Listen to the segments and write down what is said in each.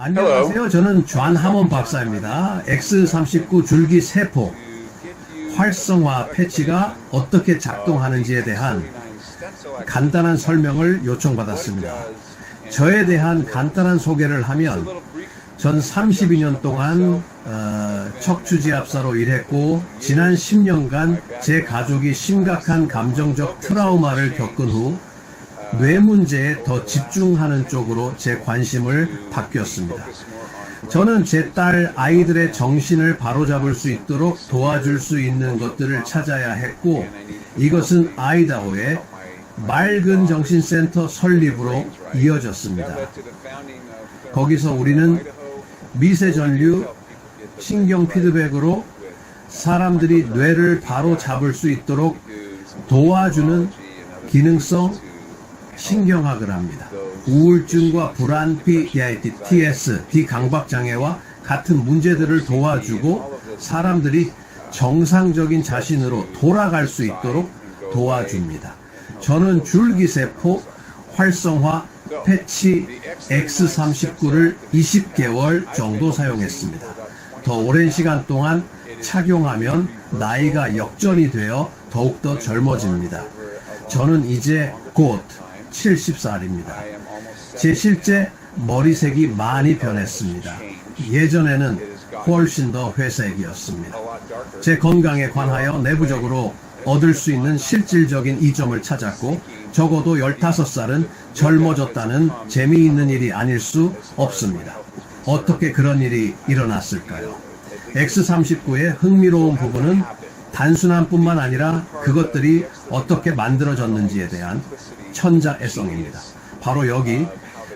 안녕하세요. 저는 존 하몬 박사입니다. X39 줄기 세포 활성화 패치가 어떻게 작동하는지에 대한 간단한 설명을 요청받았습니다. 저에 대한 간단한 소개를 하면 전 32년 동안 어, 척추지압사로 일했고 지난 10년간 제 가족이 심각한 감정적 트라우마를 겪은 후 뇌 문제에 더 집중하는 쪽으로 제 관심을 바뀌었습니다. 저는 제 딸 아이들의 정신을 바로잡을 수 있도록 도와줄 수 있는 것들을 찾아야 했고 이것은 아이다호의 맑은 정신센터 설립으로 이어졌습니다. 거기서 우리는 미세 전류, 신경 피드백으로 사람들이 뇌를 바로 잡을 수 있도록 도와주는 기능성 신경학을 합니다. 우울증과 불안 PTS, 디강박 장애와 같은 문제들을 도와주고 사람들이 정상적인 자신으로 돌아갈 수 있도록 도와줍니다. 저는 줄기세포 활성화 패치 X39를 20개월 정도 사용했습니다. 더 오랜 시간 동안 착용하면 나이가 역전이 되어 더욱더 젊어집니다. 저는 이제 곧 70살입니다. 제 실제 머리색이 많이 변했습니다. 예전에는 훨씬 더 회색이었습니다. 제 건강에 관하여 내부적으로 얻을 수 있는 실질적인 이점을 찾았고 적어도 15살은 젊어졌다는 재미있는 일이 아닐 수 없습니다. 어떻게 그런 일이 일어났을까요? X39의 흥미로운 부분은 단순한 뿐만 아니라 그것들이 어떻게 만들어졌는지에 대한 천자 애성입니다. 바로 여기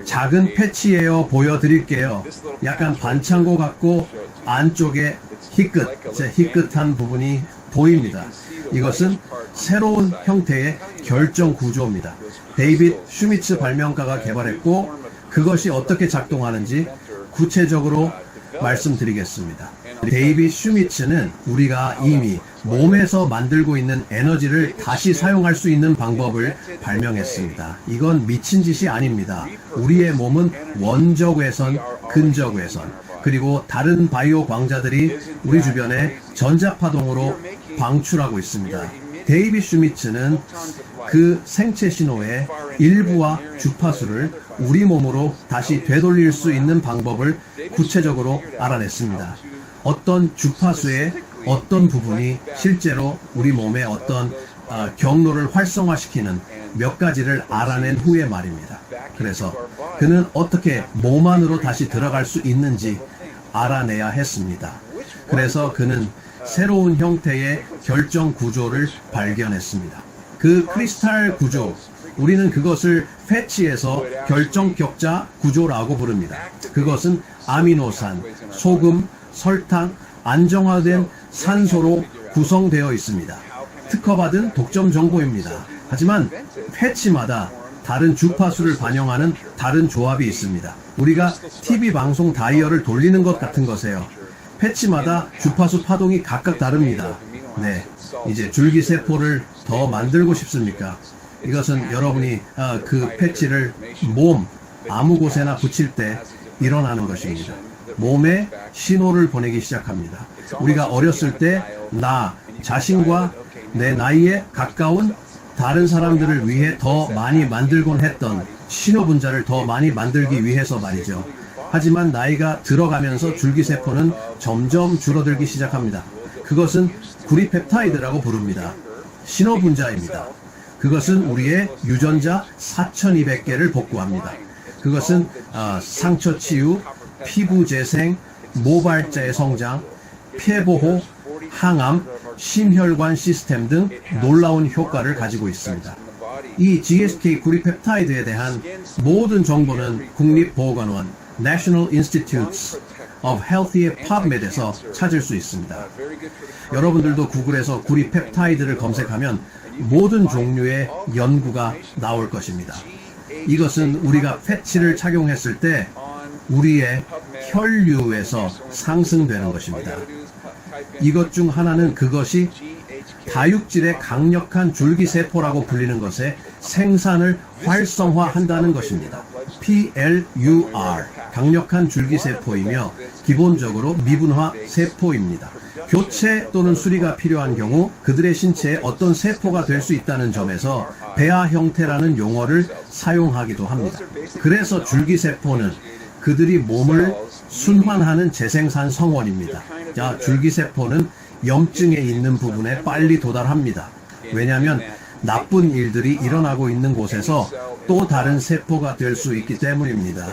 작은 패치예요 보여드릴게요. 약간 반창고 같고 안쪽에 희끗, 제 희끗한 부분이 보입니다. 이것은 새로운 형태의 결정 구조입니다. 데이빗 슈미츠 발명가가 개발했고 그것이 어떻게 작동하는지 구체적으로 말씀드리겠습니다. 데이빗 슈미츠는 우리가 이미 몸에서 만들고 있는 에너지를 다시 사용할 수 있는 방법을 발명했습니다. 이건 미친 짓이 아닙니다. 우리의 몸은 원적 외선, 근적 외선, 그리고 다른 바이오 광자들이 우리 주변에 전자파동으로 방출하고 있습니다. 데이빗 슈미츠는 그 생체 신호의 일부와 주파수를 우리 몸으로 다시 되돌릴 수 있는 방법을 구체적으로 알아냈습니다. 어떤 주파수의 어떤 부분이 실제로 우리 몸의 어떤 어, 경로를 활성화시키는 몇 가지를 알아낸 후에 말입니다. 그래서 그는 어떻게 몸 안으로 다시 들어갈 수 있는지 알아내야 했습니다. 그래서 그는 새로운 형태의 결정 구조를 발견했습니다. 그 크리스탈 구조, 우리는 그것을 패치에서 결정 격자 구조라고 부릅니다. 그것은 아미노산, 소금, 설탕, 안정화된 산소로 구성되어 있습니다. 특허받은 독점 정보입니다. 하지만 패치마다 다른 주파수를 반영하는 다른 조합이 있습니다. 우리가 TV 방송 다이얼을 돌리는 것 같은 것이에요. 패치마다 주파수 파동이 각각 다릅니다. 네. 이제 줄기세포를 더 만들고 싶습니까? 이것은 여러분이 아, 그 패치를 몸 아무 곳에나 붙일 때 일어나는 것입니다. 몸에 신호를 보내기 시작합니다. 우리가 어렸을 때 나 자신과 내 나이에 가까운 다른 사람들을 위해 더 많이 만들곤 했던 신호 분자를 더 많이 만들기 위해서 말이죠. 하지만 나이가 들어가면서 줄기세포는 점점 줄어들기 시작합니다. 그것은 구리펩타이드라고 부릅니다. 신호 분자입니다. 그것은 우리의 유전자 4200개를 복구합니다. 그것은 어, 상처 치유, 피부 재생, 모발자의 성장, 폐보호, 항암, 심혈관 시스템 등 놀라운 효과를 가지고 있습니다. 이 GSK 구리펩타이드에 대한 모든 정보는 국립보건원 National Institutes of Health의 PubMed에서 찾을 수 있습니다. 여러분들도 구글에서 구리 펩타이드를 검색하면 모든 종류의 연구가 나올 것입니다. 이것은 우리가 패치를 착용했을 때 우리의 혈류에서 상승되는 것입니다. 이것 중 하나는 그것이 다육질의 강력한 줄기세포라고 불리는 것의 생산을 활성화한다는 것입니다. PLUR 강력한 줄기세포이며 기본적으로 미분화 세포입니다. 교체 또는 수리가 필요한 경우 그들의 신체에 어떤 세포가 될 수 있다는 점에서 배아 형태라는 용어를 사용하기도 합니다. 그래서 줄기세포는 그들이 몸을 순환하는 재생산 성원입니다. 자, 줄기세포는 염증에 있는 부분에 빨리 도달합니다. 왜냐하면 나쁜 일들이 일어나고 있는 곳에서 또 다른 세포가 될 수 있기 때문입니다.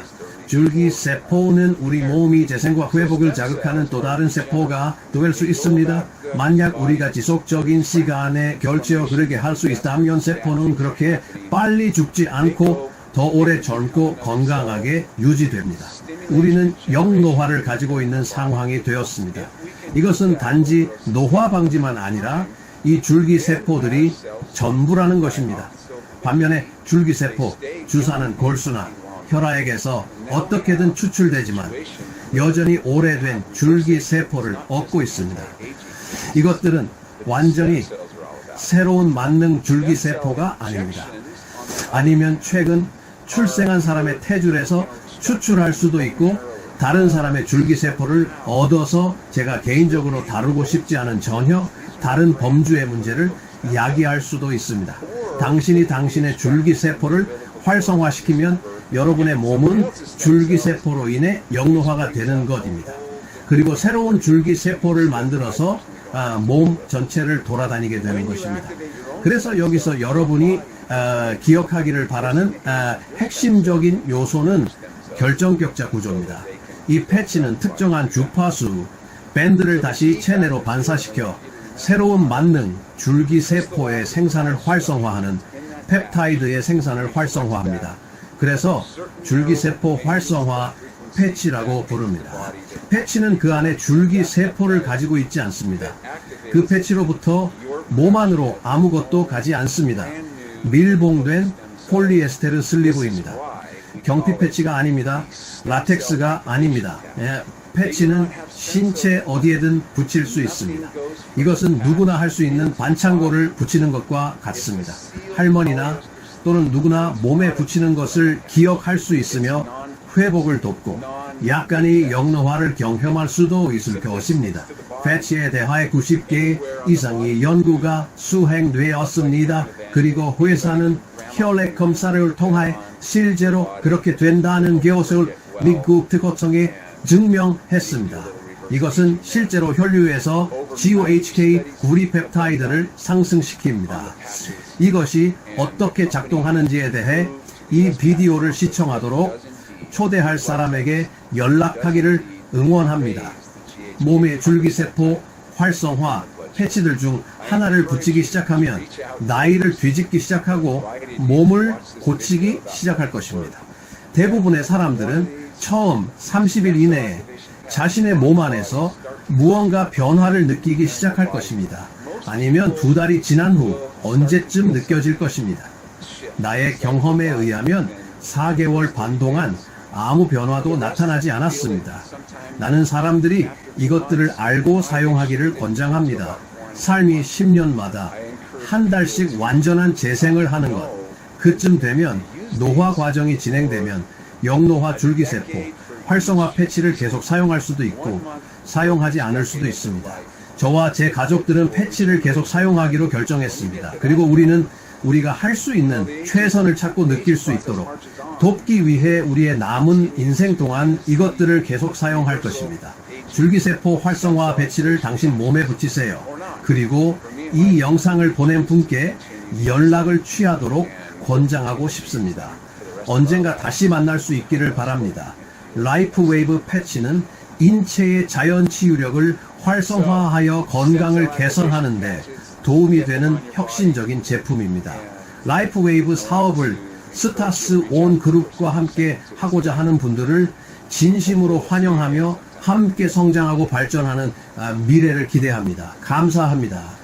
줄기세포는 우리 몸이 재생과 회복을 자극하는 또 다른 세포가 될 수 있습니다. 만약 우리가 지속적인 시간에 결제어 그러게 할 수 있다면 세포는 그렇게 빨리 죽지 않고 더 오래 젊고 건강하게 유지됩니다. 우리는 영노화를 가지고 있는 상황이 되었습니다. 이것은 단지 노화 방지만 아니라 이 줄기세포들이 전부라는 것입니다. 반면에 줄기세포, 주사는 골수나 혈액에서 어떻게든 추출되지만 여전히 오래된 줄기세포를 얻고 있습니다. 이것들은 완전히 새로운 만능 줄기세포가 아닙니다. 아니면 최근 출생한 사람의 태줄에서 추출할 수도 있고 다른 사람의 줄기세포를 얻어서 제가 개인적으로 다루고 싶지 않은 전혀 다른 범주의 문제를 야기할 수도 있습니다. 당신이 당신의 줄기세포를 활성화시키면 여러분의 몸은 줄기세포로 인해 영노화가 되는 것입니다. 그리고 새로운 줄기세포를 만들어서 아, 몸 전체를 돌아다니게 되는 것입니다. 그래서 여기서 여러분이 아, 기억하기를 바라는 아, 핵심적인 요소는 결정격자 구조입니다. 이 패치는 특정한 주파수 밴드를 다시 체내로 반사시켜 새로운 만능 줄기세포의 생산을 활성화하는 펩타이드의 생산을 활성화합니다. 그래서 줄기세포 활성화 패치라고 부릅니다. 패치는 그 안에 줄기세포를 가지고 있지 않습니다. 그 패치로부터 몸 안으로 아무것도 가지 않습니다. 밀봉된 폴리에스테르 슬리브입니다. 경피 패치가 아닙니다. 라텍스가 아닙니다. 예, 패치는 신체 어디에든 붙일 수 있습니다. 이것은 누구나 할 수 있는 반창고를 붙이는 것과 같습니다. 할머니나 또는 누구나 몸에 붙이는 것을 기억할 수 있으며 회복을 돕고 약간의 영노화를 경험할 수도 있을 것입니다. 패치에 대하여 90개 이상의 연구가 수행되었습니다. 그리고 회사는 혈액 검사를 통해 실제로 그렇게 된다는 것을 미국 특허청에 증명했습니다. 이것은 실제로 혈류에서 GOHK 구리 펩타이드를 상승시킵니다. 이것이 어떻게 작동하는지에 대해 이 비디오를 시청하도록 초대할 사람에게 연락하기를 응원합니다. 몸의 줄기세포 활성화 패치들 중 하나를 붙이기 시작하면 나이를 뒤집기 시작하고 몸을 고치기 시작할 것입니다. 대부분의 사람들은 처음 30일 이내에 자신의 몸 안에서 무언가 변화를 느끼기 시작할 것입니다. 아니면 두 달이 지난 후 언제쯤 느껴질 것입니다. 나의 경험에 의하면 4개월 반 동안 아무 변화도 나타나지 않았습니다. 나는 사람들이 이것들을 알고 사용하기를 권장합니다. 삶이 10년마다 한 달씩 완전한 재생을 하는 것. 그쯤 되면 노화 과정이 진행되면 영노화 줄기세포, 활성화 패치를 계속 사용할 수도 있고 사용하지 않을 수도 있습니다. 저와 제 가족들은 패치를 계속 사용하기로 결정했습니다. 그리고 우리는 우리가 할 수 있는 최선을 찾고 느낄 수 있도록 돕기 위해 우리의 남은 인생 동안 이것들을 계속 사용할 것입니다. 줄기세포 활성화 배치를 당신 몸에 붙이세요. 그리고 이 영상을 보낸 분께 연락을 취하도록 권장하고 싶습니다. 언젠가 다시 만날 수 있기를 바랍니다. 라이프 웨이브 패치는 인체의 자연 치유력을 활성화하여 건강을 개선하는데 도움이 되는 혁신적인 제품입니다. 라이프 웨이브 사업을 스타스 온 그룹과 함께 하고자 하는 분들을 진심으로 환영하며 함께 성장하고 발전하는 아, 미래를 기대합니다. 감사합니다.